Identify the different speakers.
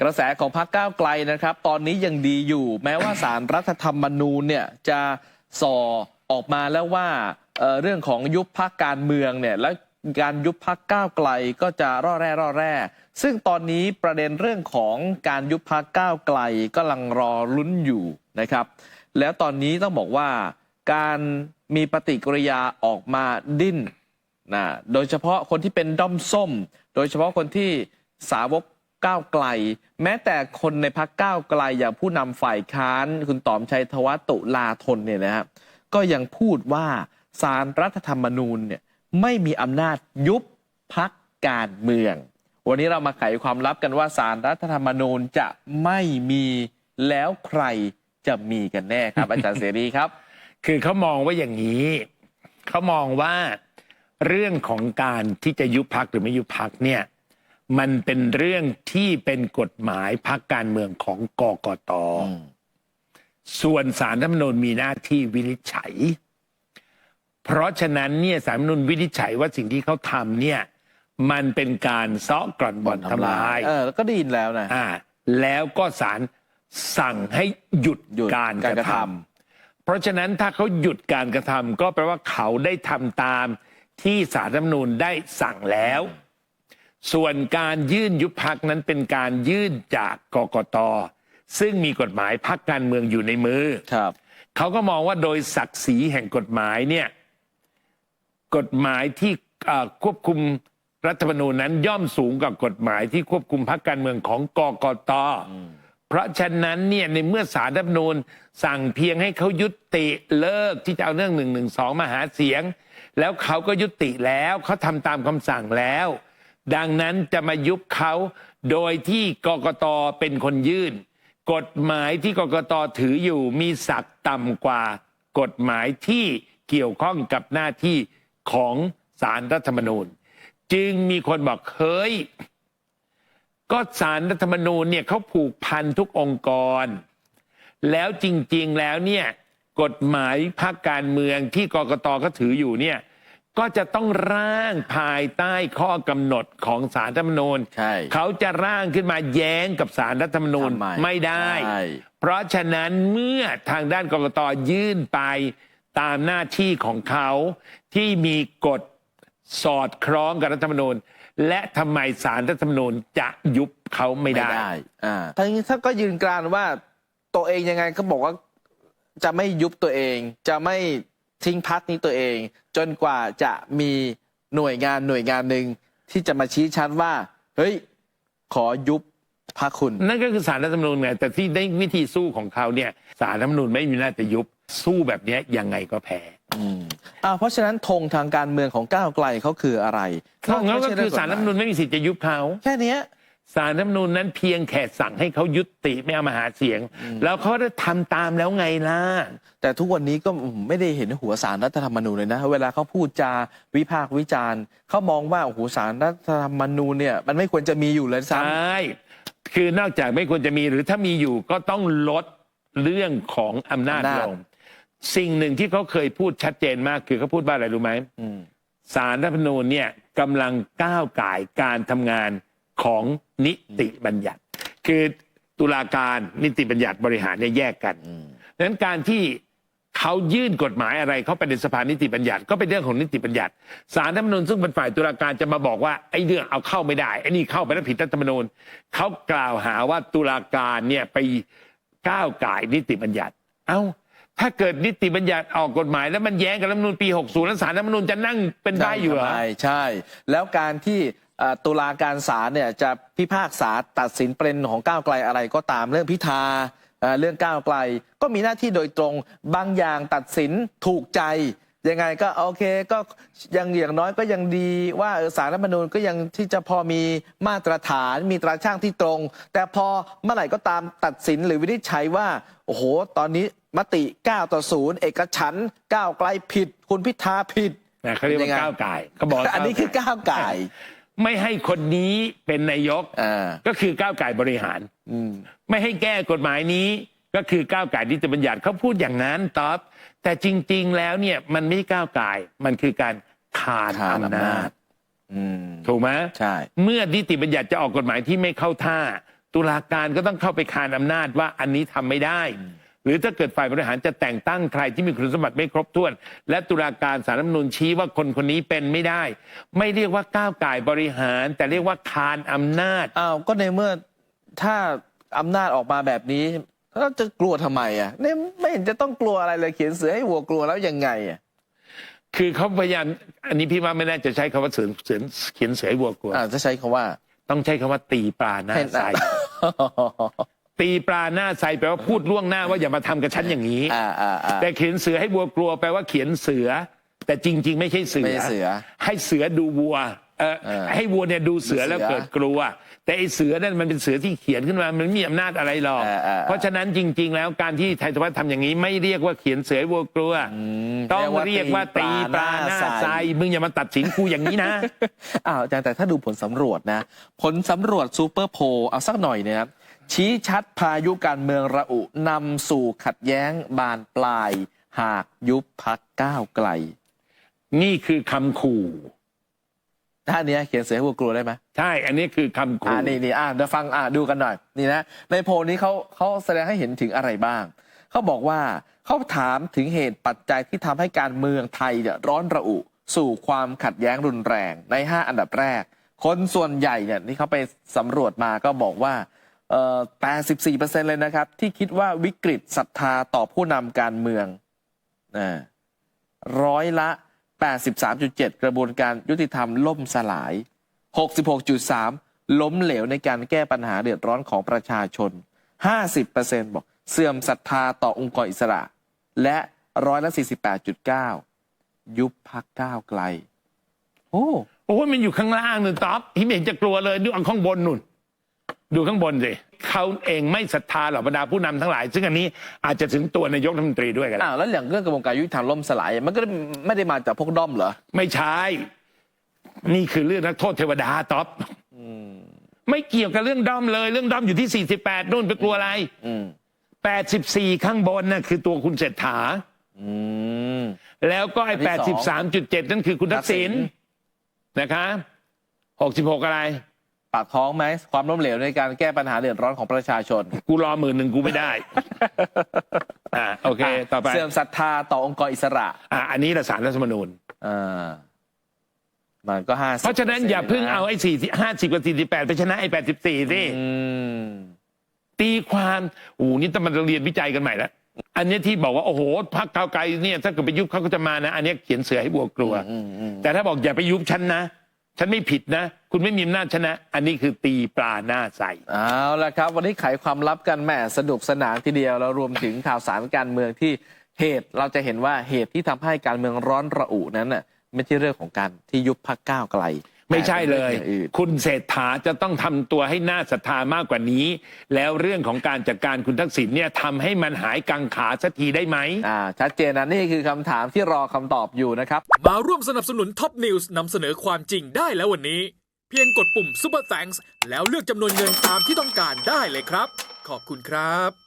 Speaker 1: กระแสของพรรคก้าวไกลนะครับ ตอนนี้ยังดีอยู่ แม้ว่าสารรัฐธรรมนูญเนี่ยจะส่อออกมาแล้วว่าเเรื่องของยุบพักการเมืองเนี่ยและการยุบพักก้าวไกลก็จะร่อแร่ร่อแร่ ซึ่งตอนนี้ประเด็นเรื่องของการยุบพักก้าวไกลกำลังรอลุ้นอยู่นะครับ แล้วตอนนี้ต้องบอกว่าการมีปฏิกิริยาออกมาดิ้นนะโดยเฉพาะคนที่เป็นด้อมส้ม โดยเฉพาะคนที่สาวก ก้าวไกล แม้แต่คนในพักก้าวไกลอย่างผู้นำฝ่ายค้าน คุณต๋อมชัยธวัตุลาธนเนี่ยนะครับก็ยังพูดว่าสารรัฐธรรมนูญเนี่ยไม่มีอำนาจยุบพักการเมือง วันนี้เรามาไขความลับกันว่าสารรัฐธรรมนูญจะไม่มีแล้วใครจะมีกันแน่ครับอาจารย์เสรีครับ
Speaker 2: คือเขามองว่าอย่างนี้เขามองว่าเรื่องของการที่จะยุบพักหรือไม่ยุบพักเนี่ย มันเป็นเรื่องที่เป็นกฎหมายพักการเมืองของกกต ส่วนสารรัฐธรรมนูญมีหน้าที่วินิจฉัย เพราะฉะนั้นเนี่ยสารรัฐธรรมนูญวินิจฉัยว่าสิ่งที่เขาทำเนี่ย มันเป็นการเซาะกร่อนบ่อนทำลาย
Speaker 1: เออแล้วก็ได้ยินแล้วนะ
Speaker 2: อ่าแล้วก็ศาลสั่งให้หยุด
Speaker 1: หยุด
Speaker 2: การ
Speaker 1: การ
Speaker 2: ก
Speaker 1: ก
Speaker 2: ระ
Speaker 1: ระ
Speaker 2: ท
Speaker 1: ทำ
Speaker 2: เพราะฉะนั้นถ้าเขาหยุดการกระทำก็แปลว่าเขาได้ทำตามที่สารรัฐธรรมนูญได้สั่งแล้ว ส่วนการยื่นยุบพักนั้นเป็นการยื่นจากกกต ซึ่งมีกฎหมายพักการเมืองอยู่ในมือ
Speaker 1: ครับ
Speaker 2: เขาก็มองว่าโดยศักดิ์ศรีแห่งกฎหมายเนี่ยกฎหมายที่เอ่อควบคุมรัฐธรรมนูญนั้นย่อมสูงกว่ากฎหมายที่ควบคุมพรรคการเมืองของกกต เพราะฉะนั้นเนี่ยในเมื่อสารรัฐธรรมนูญสั่งเพียงให้เขายุติเลิกที่จะเอาเรื่องหนึ่งหนึ่งสองมาหาเสียง แล้วเขาก็ยุติแล้วเขาทำตามคำสั่งแล้ว ดังนั้นจะมายุบเขาโดยที่กกตเป็นคนยื่น กฎหมายที่กกตถืออยู่มีศักดิ์ต่ำกว่า กฎหมายที่เกี่ยวข้องกับหน้าที่ของสารรัฐธรรมนูญ จึงมีคนบอกเฮ้ยก็สารรัฐธรรมนูญเนี่ยเขาผูกพันทุกองค์กร แล้วจริงๆแล้วเนี่ยกฎหมายพรรคการเมืองที่กกตก็ถืออยู่เนี่ย ก็จะต้องร่างภายใต้ข้อกำหนดของสารรัฐธรรมนูญ
Speaker 1: ใช่
Speaker 2: เขาจะร่างขึ้นมาแย้งกับสารรัฐธรรมนูญ
Speaker 1: ทำไม
Speaker 2: ไม่ได้
Speaker 1: ใช่
Speaker 2: เพราะฉะนั้นเมื่อทางด้านกกตยื่นไปตามหน้าที่ของเขาที่มีกฎสอดคล้องกับรัฐธรรมนูญ และทำไมสารรัฐธรรมนูญจะยุบเขาไม่ได้
Speaker 1: อ่า ทั้งนี้ถ้าก็ยืนกรานว่าตัวเองยังไงก็บอกว่าจะไม่ยุบตัวเอง จะไม่ ทิ้งพักนี้ตัวเอง จนกว่าจะมีหน่วยงานหน่วยงานหนึ่งที่จะมาชี้ชัดว่า เฮ้ย ขอยุบพักคุณ
Speaker 2: นั่นก็คือสารรัฐธรรมนูญไงแต่ที่ได้วิธีสู้ของเขาเนี่ยสารรัฐธรรมนูญไม่มีหน้าจะยุบสู้แบบเนี้ยยังไงก็แพ้
Speaker 1: อ่าเพราะฉะนั้นธงทางการเมืองของก้าวไกลเขาคืออะไร
Speaker 2: นอกนั้นก็คือสารรัฐธรรมนูญไม่มีสิทธิ์จะยุบเขา
Speaker 1: แค่เนี้ย
Speaker 2: สารรัฐธรรมนูญนั้นเพียงแค่สั่งให้เขายุติไม่เอามาหาเสียง แล้วเขาได้ทำตามแล้วไงล่ะ
Speaker 1: แต่ทุกวันนี้ก็ไม่ได้เห็นหัวสารรัฐธรรมนูญเลยนะ เวลาเขาพูดจาวิพากษ์วิจารณ์เขามองว่าโอ้โหสารรัฐธรรมนูญเนี่ยมันไม่ควรจะมีอยู่เลย
Speaker 2: ใช
Speaker 1: ซ้ำ่
Speaker 2: คือนอกจากไม่ควรจะมีหรือถ้ามีอยู่ก็ต้องลดเรื่องของอำนาจ
Speaker 1: อำนาจ
Speaker 2: ลง สิ่งหนึ่งที่เขาเคยพูดชัดเจนมากคือเขาพูดว่าอะไรรู้ไหม
Speaker 1: อืม
Speaker 2: สารรัฐธรรมนูญเนี่ยกำลังก้าวก่ายการทำงานของ นิติบัญญัติ คือตุลาการนิติบัญญัติบริหารเนี่ยแยกกันดังนั้นการที่เขายื่นกฎหมายอะไรเข้าไปในสภานิติบัญญัติก็เป็นเรื่องของนิติบัญญัติสารรัฐธรรมนูญซึ่งเป็นฝ่ายตุลาการจะมาบอกว่าไอ้เรื่องเอาเข้าไม่ได้ไอ้นี่เข้าไปแล้วผิดรัฐธรรมนูญเขากล่าวหาว่าตุลาการเนี่ยไปก้าวก่ายนิติบัญญัติ เอ้าถ้าเกิดนิติบัญญัติออกกฎหมาย แล้วมันแย้งกับรัฐธรรมนูญปี 60 แล้วสารรัฐธรรมนูญจะนั่งเป็นได้อยู่เหรอ
Speaker 1: ใช่ใช่แล้วการที่เอ่อ ตุลาการศาลเนี่ยจะพิพากษาตัดสินประเด็นของก้าวไกลอะไรก็ตามเรื่องพิธาเอ่อเรื่องก้าวไกล ก็มีหน้าที่โดยตรงบางอย่างตัดสินถูกใจยังไงก็โอเคก็ยังอย่างน้อยก็ยังดีว่าเออสารรัฐธรรมนูญก็ยังที่จะพอมีมาตรฐาน มีตราช่างที่ตรง แต่พอเมื่อไหร่ก็ตามตัดสินหรือวินิจฉัยว่า โอ้โห ตอนนี้มติ 9 ต่อ 0 เอกฉันท์ก้าวไกลผิด คุณพิธาผิด
Speaker 2: นะเขาเรียก
Speaker 1: ยังไง
Speaker 2: ว่าก้าวไก่ายเขาบอกว่า
Speaker 1: อันนี้คือก้าวไก่
Speaker 2: ไม่ให้คนนี้เป็นนายก
Speaker 1: อ่า
Speaker 2: ก็คือก้าวไก่ายบริหาร
Speaker 1: อืม
Speaker 2: ไม่ให้แก้กฎหมายนี้ก็คือก้าวไก่ายนิติบัญญัติเขาพูดอย่างนั้นตอบแต่จริง ๆ แล้วเนี่ยมันไม่ใช่ก้าวไก่ายมันคือการขาน
Speaker 1: ขาน
Speaker 2: อำ
Speaker 1: อำ
Speaker 2: นา
Speaker 1: นา
Speaker 2: จ
Speaker 1: จ อืม
Speaker 2: ถูกไหม
Speaker 1: ใช่
Speaker 2: เมื่อนิติบัญญัติจะออกกฎหมายที่ไม่เข้าท่า ตุลาการก็ต้องเข้าไปคานอำนาจว่าอันนี้ทำไม่ได้ หรือถ้าเกิดฝ่ายบริหารจะแต่งตั้งใครที่มีคุณสมบัติไม่ครบถ้วน และตุลาการสารรัฐธรรมนูญชี้ว่าคนคนนี้เป็นไม่ได้ ไม่เรียกว่าก้าวไก่ายบริหาร แต่เรียกว่าคานอำนาจ
Speaker 1: อ้าวก็ในเมื่อถ้าอำนาจออกมาแบบนี้แล้วจะกลัวทำไมอะเนี่ยไม่เห็นจะต้องกลัวอะไรเลยเขียนเสือให้วัวกลัวแล้วยังไงอะ
Speaker 2: คือเขาพยายามอันนี้พี่ว่าไม่น่าจะใช้คำว่าเสือเสือเขียนเสือให้วัวกลัว
Speaker 1: อ่าจะใช้คำว่า
Speaker 2: ต้องใช้คำว่าตีปลาหน้า
Speaker 1: ให้
Speaker 2: ใส ตีปลาหน้าใสแปลว่าพูดล่วงหน้าว่าอย่ามาทำกับฉันอย่างนี้
Speaker 1: อ่าอ่าอ่า
Speaker 2: แต่เขียนเสือให้วัวกลัวแปลว่าเขียนเสือ แต่จริง ๆ ไม่ใช่เสือ
Speaker 1: ไม่ใช่เสือ
Speaker 2: ให้เสือดูวัว เออ
Speaker 1: เออ
Speaker 2: ให้วัวเนี่ยดูเสือ
Speaker 1: ดูเสือ
Speaker 2: แล้วเกิดกลัว แต่ไอเสือนั่นมันเป็นเสือที่เขียนขึ้นมา มันไม่มีอำนาจอะไรหรอก
Speaker 1: เออเออ
Speaker 2: เพราะฉะนั้นจริง ๆ แล้วการที่ไทยธวัฒน์ทำอย่างนี้ไม่เรียกว่าเขียนเสือให้วัวกลัว ต้องเรียกว่าตีปลาหน้าใสมึงอย่ามาตัดสินกูอย่างนี้นะ
Speaker 1: อ้าวอาจารย์แต่ถ้าดูผลสำรวจนะ ผลสำรวจซูเปอร์โพลเอาสักหน่อยเนยครับชี้ชัดพายุการเมืองระอุนำสู่ขัดแย้งบานปลาย หากยุบพักก้าวไกล
Speaker 2: นี่คือคำขู่
Speaker 1: ท่านี้เขียนเสือให้วัวกลัวได้ไหม
Speaker 2: ใช่ อันนี้คือคำ
Speaker 1: อ่า
Speaker 2: ขู่
Speaker 1: นี่นี่อ่าเดี๋ยวฟังอ่าดูกันหน่อยนี่นะในโพลนี้เขาเขาแสดงให้เห็นถึงอะไรบ้าง เขาบอกว่าเขาถามถึงเหตุปัจจัยที่ทำให้การเมืองไทยเนี่ยร้อนระอุ สู่ความขัดแย้งรุนแรงใน 5 อันดับแรก คนส่วนใหญ่เนี่ยที่เขาไปสำรวจมาก็บอกว่าเอ่อ84%เลยนะครับ ที่คิดว่าวิกฤตศรัทธาต่อผู้นำการเมืองนะร้อยละ 83.7 กระบวนการยุติธรรมล่มสลาย 66.3 ล้มเหลวในการแก้ปัญหาเดือดร้อนของประชาชน 50%บอกเสื่อมศรัทธาต่อองค์กรอิสระ และร้อยละ 48.9 ยุบพักก้าวไกล โอ้
Speaker 2: โอ้ยมันอยู่ข้างล่างนู่นต๊อบที่ไม่เห็นจะกลัวเลยดูอันข้างบนนู่น ดูข้างบนสิเขาเองไม่ศรัทธาเหล่าบรรดาผู้นำทั้งหลาย ซึ่งอันนี้อาจจะถึงตัวนายกรัฐมนตรีด้วยกัน
Speaker 1: อ้าวแล้วอย่างเรื่องกระบวนการยุติธรรมล่มสลาย มันก็ไม่ได้มาจากพวกด้อมเหรอ
Speaker 2: ไม่ใช่ นี่คือเรื่องนักโทษเทวดาต๊อบไม่เกี่ยวกับเรื่องด้อมเลย เรื่องด้อมอยู่ที่ 48 นู่นไปกลัวอะไร
Speaker 1: อืม
Speaker 2: 84 ข้างบนน่ะคือตัวคุณเศรษฐา
Speaker 1: อืม
Speaker 2: แล้วก็ไอ้
Speaker 1: อันที่สอง
Speaker 2: 83.7 นั่นคือคุณทักษิณ
Speaker 1: ทักษิณ
Speaker 2: นะคะ 66 อะไร
Speaker 1: ปากท้องไหมความล้มเหลวในการแก้ปัญหาเดือดร้อนของประชาชน
Speaker 2: กูรอหมื่นหนึ่งกูไม่ได้ อ่าโอเค ต่อไป
Speaker 1: เสื่อมศรัทธาต่อองค์กรอิสระ
Speaker 2: อ่าอันนี้ละสารรัฐธรรมนูญ
Speaker 1: อ่ามันก็ห้า
Speaker 2: เพราะฉะนั้นอย่าเพิ่งเอาไอ้สี่ห้าสิบกับสี่สิบแปดไปชนะไอ้แปดสิบสี่สิ
Speaker 1: อืม
Speaker 2: ตีความโอ้โหนี่ต้องมาเรียนวิจัยกันใหม่แล้วอันนี้ที่บอกว่าโอ้โหพรรคก้าวไกลเนี่ยถ้าเกิดไปยุบเขาก็จะมานะ อันนี้เขียนเสือให้บัวกลัว
Speaker 1: อืมอืม
Speaker 2: แต่ถ้าบอกอย่าไปยุบฉันนะ ฉันไม่ผิดนะ คุณไม่มีอำนาจชนะ อันนี้คือตีปลาหน้าใส
Speaker 1: เอาละครับ วันนี้ไขความลับกันแหม่สนุกสนานทีเดียวแล้วรวมถึงข่าวสารการเมืองที่เหตุเราจะเห็นว่าเหตุที่ทำให้การเมืองร้อนระอุนั้นน่ะไม่ใช่เรื่องของการที่ยุบพักก้าวไกล
Speaker 2: ไม่ใช่เลย
Speaker 1: แต่ป็นรื่องอางอื่น
Speaker 2: คุณเศรษฐาจะต้องทำตัวให้น่าศรัทธามากกว่านี้ แล้วเรื่องของการจัดการคุณทักษิณเนี่ยทำให้มันหายกังขาสักทีได้ไหม
Speaker 1: อ่าชัดเจนนะนี่คือคำถามที่รอคำตอบอยู่นะครับ
Speaker 3: มาร่วมสนับสนุนท็อปนิวส์นำเสนอความจริงได้แล้ววันนี้ เพียงกดปุ่ม Super Thanks แล้วเลือกจำนวนเงินตามที่ต้องการได้เลยครับ ขอบคุณครับ